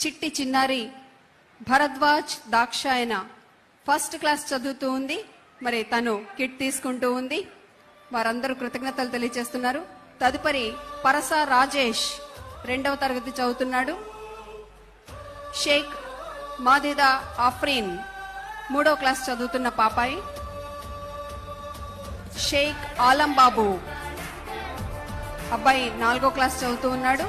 చిట్టి చిన్నారి Bharadwaj దాక్షాయన first class చదువుతూ ఉంది. మరి తను కిట్ తీసుకుంటూ ఉంది. వారందరూ కృతజ్ఞతలు తెలియజేస్తున్నారు. తదుపరి పరస రాజేష్ రెండవ తరగతి చదువుతున్నాడు. షేక్ మాదిదా ఆఫ్రీన్ మూడో క్లాస్ చదువుతున్న పాపాయి. షేక్ ఆలంబాబు అబ్బాయి నాలుగో క్లాస్ చదువుతూ ఉన్నాడు.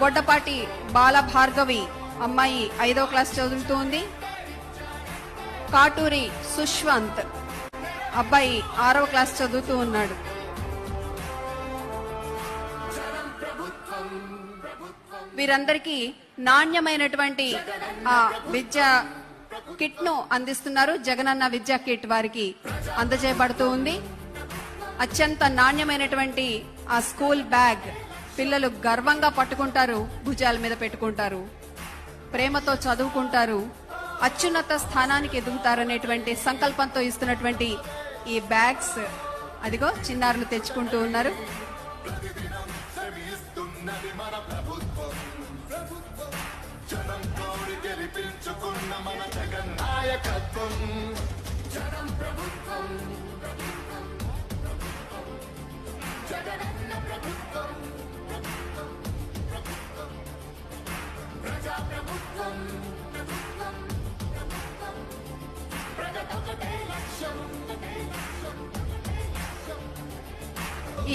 బొడ్డపాటి బాల భార్గవి అమ్మాయి ఐదో క్లాస్ చదువుతూ ఉంది కాటూరి సుష్వంత్ అబ్బాయి ఆరవ క్లాస్ చదువుతూ ఉన్నాడు. వీరందరికీ నాణ్యమైనటువంటి ఆ విద్య కిట్ను అందిస్తున్నారు. జగనన్న విద్యా కిట్ వారికి అందజేయబడుతూ ఉంది. అత్యంత నాణ్యమైనటువంటి ఆ స్కూల్ బ్యాగ్ పిల్లలు గర్వంగా పట్టుకుంటారు భుజాల మీద పెట్టుకుంటారు ప్రేమతో చదువుకుంటారు అత్యున్నత స్థానానికి ఎదుగుతారనేటువంటి సంకల్పంతో ఇస్తున్నటువంటి ఈ బ్యాగ్స్. అదిగో చిన్నారులు తెచ్చుకుంటూ ఉన్నారు.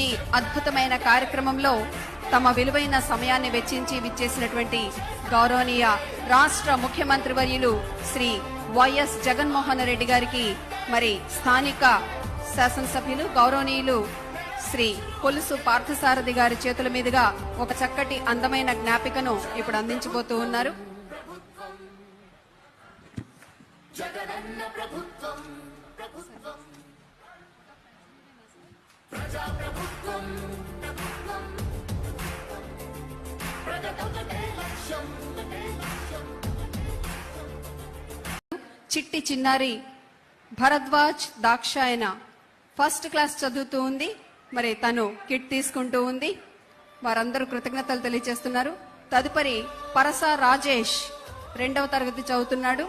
ఈ అద్భుతమైన కార్యక్రమంలో తమ విలువైన సమయాన్ని వెచ్చించి విచ్చేసినటువంటి గౌరవనీయ రాష్ట్ర ముఖ్యమంత్రి వర్యులు శ్రీ వైఎస్ జగన్మోహన్ రెడ్డి గారికి మరి స్థానిక శాసనసభ్యులు గౌరవనీయులు శ్రీ కొలుసు పార్థసారథి గారి చేతుల మీదుగా ఒక చక్కటి అందమైన జ్ఞాపికను ఇప్పుడు అందించబోతూ ఉన్నారు. చిట్టి చిన్నారి భరద్వాజ్ దాక్షాయన ఫస్ట్ క్లాస్ చదువుతూ ఉంది. మరి తను కిట్ తీసుకుంటూ ఉంది. వారందరూ కృతజ్ఞతలు తెలియజేస్తున్నారు. తదుపరి పరస రాజేష్ రెండవ తరగతి చదువుతున్నాడు.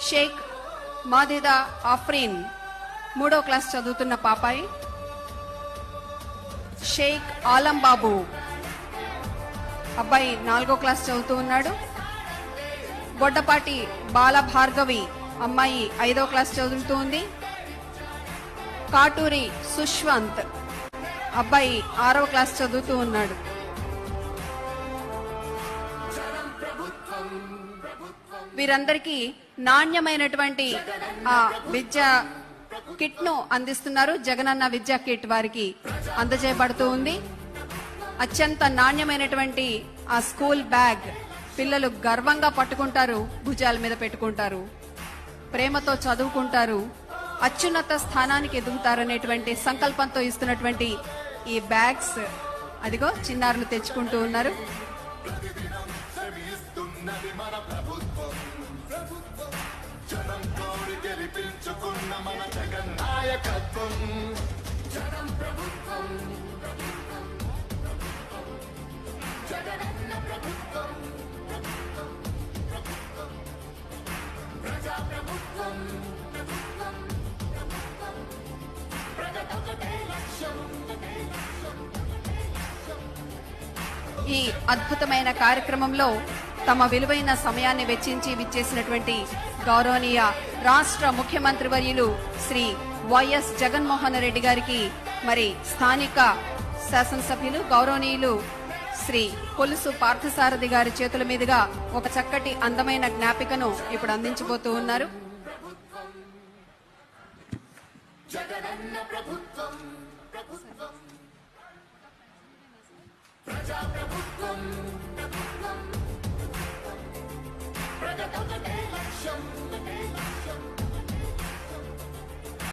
షేక్ మాదిదా ఆఫ్రీన్ మూడో క్లాస్ చదువుతున్న పాపాయి. షేక్ ఆలం బాబు. అబ్బాయి నాలుగో క్లాస్ చదువుతూ ఉన్నాడు. గొడ్డపాటి బాల భార్గవి అమ్మాయి ఐదో క్లాస్ చదువుతూ ఉంది. కాటూరి సుష్వంత్ అబ్బాయి ఆరవ క్లాస్ చదువుతూ ఉన్నాడు. వీరందరికీ నాణ్యమైనటువంటి ఆ విద్య కిట్ను అందిస్తున్నారు. జగనన్న విద్యా కిట్ వారికి అందజేయబడుతూ ఉంది. అత్యంత నాణ్యమైనటువంటి ఆ స్కూల్ బ్యాగ్ పిల్లలు గర్వంగా పట్టుకుంటారు భుజాల మీద పెట్టుకుంటారు ప్రేమతో చదువుకుంటారు అత్యున్నత స్థానానికి ఎదుగుతారనేటువంటి సంకల్పంతో ఇస్తున్నటువంటి ఈ బ్యాగ్స్ అదిగో చిన్నారులు తెచ్చుకుంటూ ఉన్నారు. ఈ అద్భుతమైన కార్యక్రమంలో తమ విలువైన సమయాన్ని వెచ్చించి విచ్చేసినటువంటి గౌరవనీయ రాష్ట్ర ముఖ్యమంత్రి వర్యులు శ్రీ వైఎస్ జగన్మోహన్ రెడ్డి గారికి మరి స్థానిక శాసనసభ్యులు గౌరవనీయులు శ్రీ కొలుసు పార్థసారథి గారి చేతుల మీదుగా ఒక చక్కటి అందమైన జ్ఞాపికను ఇప్పుడు అందించబోతూ ఉన్నారు. ప్రభుత్వం లక్ష్యం